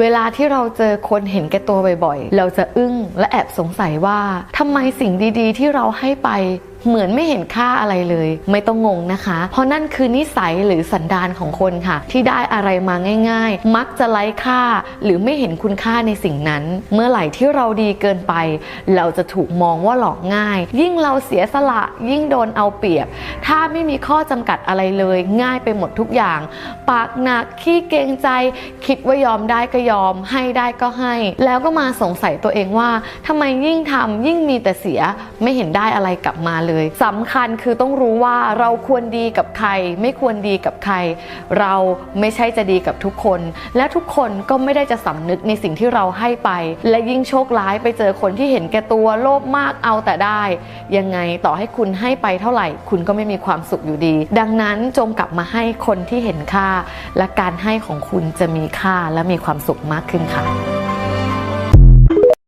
เวลาที่เราเจอคนเห็นแก่ตัวบ่อยๆ เราจะอึ้งและแอบสงสัยว่าทำไมสิ่งดีๆ ที่เราให้ไป เหมือนไม่เห็นค่าอะไรเลย ไม่ต้องงงนะคะ เพราะนั่นคือนิสัยหรือสันดานของคนค่ะ ที่ได้อะไรมาง่าย ๆ มักจะไร้ค่า หรือไม่เห็นคุณค่าในสิ่งนั้น เมื่อไหร่ที่เราดีเกินไป เราจะถูกมองว่าหลอกง่าย ยิ่งเราเสียสละยิ่งโดนเอาเปรียบ ถ้าไม่มีข้อจำกัดอะไรเลย ง่ายไปหมดทุกอย่าง ปากหนักขี้เกรงใจ คิดว่ายอมได้ก็ยอม ให้ได้ก็ให้ แล้วก็มาสงสัยตัวเองว่าทำไมยิ่งทำยิ่งมีแต่เสียไม่เห็นได้อะไรกลับมาเลยสำคัญคือต้องรู้ว่าเราควรดีกับใคร ไม่ควรดีกับใคร เราไม่ใช่จะดีกับทุกคน และทุกคนก็ไม่ได้จะสำนึกในสิ่งที่เราให้ไป และยิ่งโชคร้ายไปเจอคนที่เห็นแก่ตัวโลภมากเอาแต่ได้ ยังไงต่อให้คุณให้ไปเท่าไหร่ คุณก็ไม่มีความสุขอยู่ดี ดังนั้นจงกลับมาให้คนที่เห็นค่า และการให้ของคุณจะมีค่าและมีความสุขมากขึ้นค่ะ